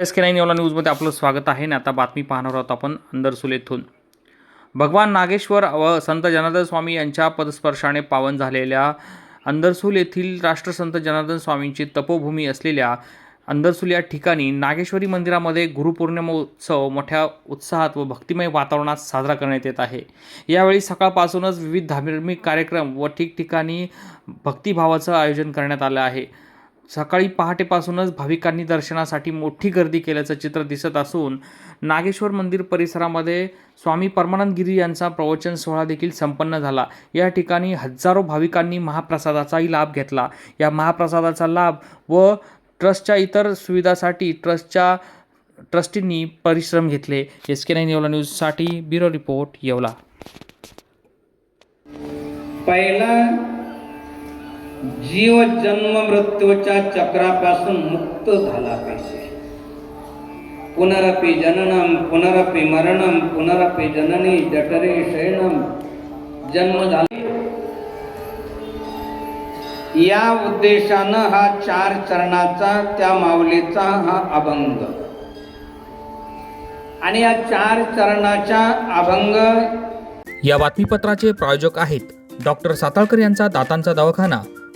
S K nine Yeola न्यूजमध्ये आपलं स्वागत आहे. आणि आता बातमी पाहणार आहोत आपण अंदरसूल येथून भगवान नागेश्वर व संत जनार्दन स्वामी यांच्या पदस्पर्शाने पावन झालेल्या अंदरसूल येथील राष्ट्रसंत जनार्दन स्वामींची तपोभूमी असलेल्या अंदरसूल या ठिकाणी नागेश्वरी मंदिरामध्ये गुरुपौर्णिमोत्सव मोठ्या उत्साहात व भक्तिमय वातावरणात साजरा करण्यात येत आहे. यावेळी सकाळपासूनच विविध धार्मिक कार्यक्रम व ठिकठिकाणी भक्तिभावाचं आयोजन करण्यात आलं आहे. सकाळी पहाटेपासूनच भाविकांनी दर्शनासाठी मोठी गर्दी केल्याचं चित्र दिसत असून नागेश्वर मंदिर परिसरामध्ये स्वामी परमानंद गिरी यांचा प्रवचन सोहळा देखील संपन्न झाला. या ठिकाणी हजारो भाविकांनी महाप्रसादाचाही लाभ घेतला. या महाप्रसादाचा लाभ व ट्रस्टच्या इतर सुविधासाठी ट्रस्टच्या ट्रस्टींनी परिश्रम घेतले. एस के नाईन येवला न्यूजसाठी ब्युरो रिपोर्ट येवला. पहिला जीव जन्म मृत्यूच्या चक्रापासून मुक्त झाला पाहिजे. पुनरपि जननम पुनरपि मरणम पुनरपि जननी जठरे शयनम जन्म झाले. या उद्देशानं हा चार चरणाचा त्या माऊलीचा हा अभंग. आणि या चार चरणाच्या अभंग या बातमीपत्राचे प्रायोजक आहेत डॉक्टर साताळकर यांचा दातांचा दवाखाना.